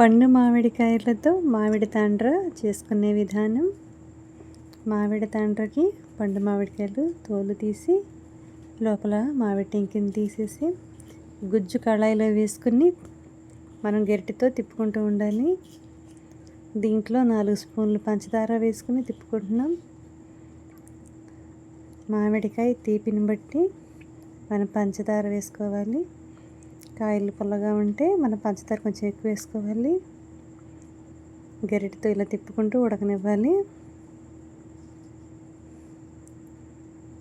పండు మామిడికాయలతో మామిడి తాండ్ర చేసుకునే విధానం. మామిడి తాండ్రకి పండు మామిడికాయలు తోలు తీసి లోపల మామిడి టెంకిని తీసేసి గుజ్జు కళాయిలో వేసుకుని మనం గరిటితో తిప్పుకుంటూ ఉండాలి. దీంట్లో నాలుగు స్పూన్లు పంచదార వేసుకుని తిప్పుకుంటున్నాం. మామిడికాయ తీపిని బట్టి మనం పంచదార వేసుకోవాలి. కాయలు పుల్లగా ఉంటే మనం పంచదార కొంచెం ఎక్కువ వేసుకోవాలి. గరిటతో ఇలా తిప్పుకుంటూ ఉడకనివ్వాలి.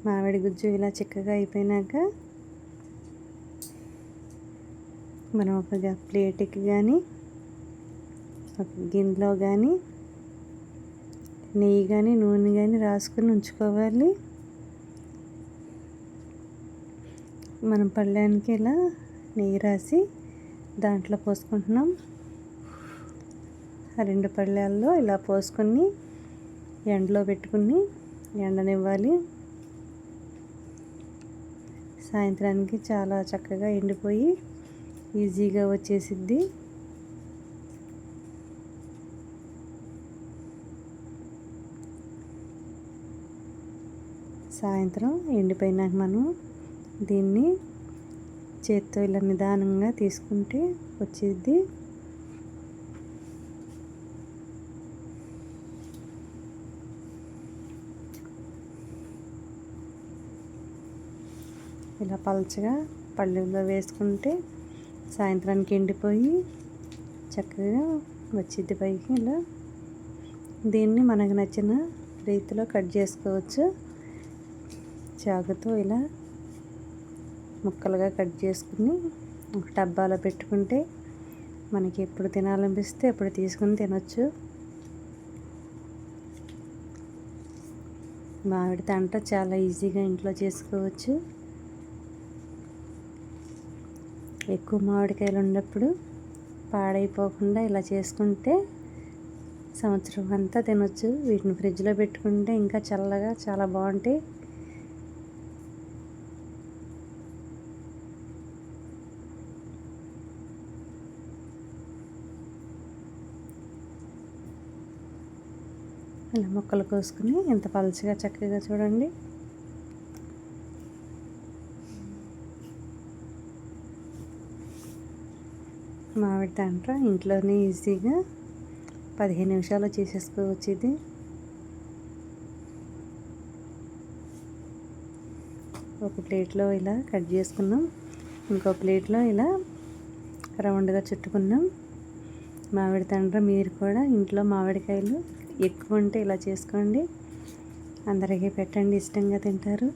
మామిడి గుజ్జు ఇలా చిక్కగా అయిపోయినాక మనం ఒక ప్లేట్కి కానీ ఒక గిన్నెలో కానీ నెయ్యి కానీ నూనె కానీ రాసుకొని ఉంచుకోవాలి. మనం పళ్ళానికి ఇలా నెయ్యి రాసి దాంట్లో పోసుకుంటున్నాం. ఆ రెండు పళ్ళాల్లో ఇలా పోసుకొని ఎండలో పెట్టుకుని ఎండనివ్వాలి. సాయంత్రానికి చాలా చక్కగా ఎండిపోయి ఈజీగా వచ్చేసిద్ది. సాయంత్రం ఎండిపోయినాక మనం దీన్ని చేత్తో ఇలా నిదానంగా తీసుకుంటే వచ్చేది. ఇలా పలచగా పళ్ళులో వేసుకుంటే సాయంత్రానికి ఎండిపోయి చక్కగా వచ్చింది పైకి ఇలా. దీన్ని మనకు నచ్చిన రీతిలో కట్ చేసుకోవచ్చు. చాకుతో ఇలా ముక్కలుగా కట్ చేసుకుని ఒక డబ్బాలో పెట్టుకుంటే మనకి ఎప్పుడు తినాలనిపిస్తే ఎప్పుడు తీసుకుని తినొచ్చు. మామిడి తంట చాలా ఈజీగా ఇంట్లో చేసుకోవచ్చు. ఎక్కువ మామిడికాయలు ఉన్నప్పుడు పాడైపోకుండా ఇలా చేసుకుంటే సంవత్సరం అంతా తినొచ్చు. వీటిని ఫ్రిడ్జ్లో పెట్టుకుంటే ఇంకా చల్లగా చాలా బాగుంటాయి. ఇలా ముక్కలు కోసుకుని ఎంత పలచగా చక్కగా చూడండి. మామిడి దాంట్లో ఇంట్లోనే ఈజీగా పదిహేను నిమిషాలు చేసేసుకోవచ్చు ఇది. ఒక ప్లేట్లో ఇలా కట్ చేసుకున్నాం. ఇంకో ప్లేట్లో ఇలా రౌండ్గా చుట్టుకున్నాం. మామిడి తండ్ర మీరు కూడా ఇంట్లో మామిడికాయలు ఎక్కువ ఉంటే ఇలా చేసుకోండి. అందరికీ పెట్టండి ఇష్టంగా తింటారు.